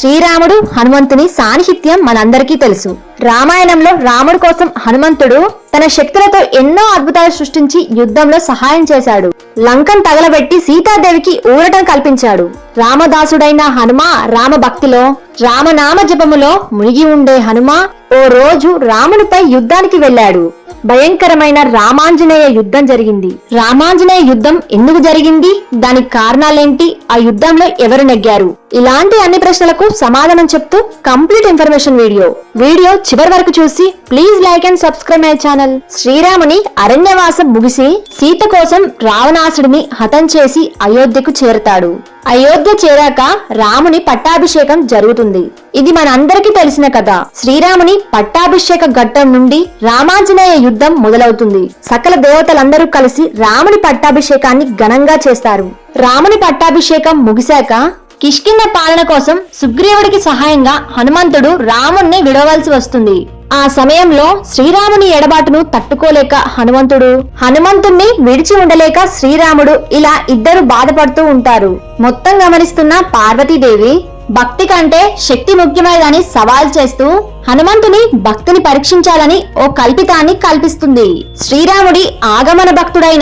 శ్రీరాముడు హనుమంతుని సాన్నిహిత్యం మనందరికీ తెలుసు. రామాయణంలో రాముడు కోసం హనుమంతుడు తన శక్తులతో ఎన్నో అద్భుతాలు సృష్టించి యుద్ధంలో సహాయం చేశాడు. లంకను తగలబెట్టి సీతాదేవికి ఊరటం కల్పించాడు. రామదాసుడైన హనుమ రామ భక్తిలో రామనామ జపములో మునిగి ఉండే హనుమ ఓ రోజు రామునిపై యుద్ధానికి వెళ్ళాడు. భయంకరమైన రామాంజనేయ యుద్ధం జరిగింది. రామాంజనేయ యుద్ధం ఎందుకు జరిగింది? దానికి కారణాలేంటి? ఆ యుద్ధంలో ఎవరు నెగ్గారు? ఇలాంటి అన్ని ప్రశ్నలకు సమాధానం చెప్తూ కంప్లీట్ ఇన్ఫర్మేషన్ వీడియో. వీడియో చివరి వరకు చూసి please like and subscribe my channel. శ్రీరాముని అరణ్యవాసం ముగిసి సీత కోసం రావణాసుడిని హతం చేసి అయోధ్యకు చేరుతాడు. అయోధ్య చేరాక రాముని పట్టాభిషేకం జరుగుతుంది. ఇది మనందరికీ తెలిసిన కథ. శ్రీరాముని పట్టాభిషేక ఘట్టం నుండి రామాంజనేయ యుద్ధం మొదలవుతుంది. సకల దేవతలందరూ కలిసి రాముని పట్టాభిషేకాన్ని ఘనంగా చేస్తారు. రాముని పట్టాభిషేకం ముగిశాక కిష్కింద పాలన కోసం సుగ్రీవుడికి సహాయంగా హనుమంతుడు రాముణ్ణి విడవలసి వస్తుంది. ఆ సమయంలో శ్రీరాముని ఎడబాటును తట్టుకోలేక హనుమంతుడు హనుమంతుణ్ణి విడిచి ఉండలేక శ్రీరాముడు ఇలా ఇద్దరు బాధపడుతూ ఉంటారు. మొత్తం గమనిస్తున్న పార్వతీదేవి భక్తి కంటే శక్తి ముఖ్యమైనదని సవాల్ చేస్తూ హనుమంతుని భక్తిని పరీక్షించాలని ఓ కల్పితాన్ని కల్పిస్తుంది. శ్రీరాముడి ఆగమన భక్తుడైన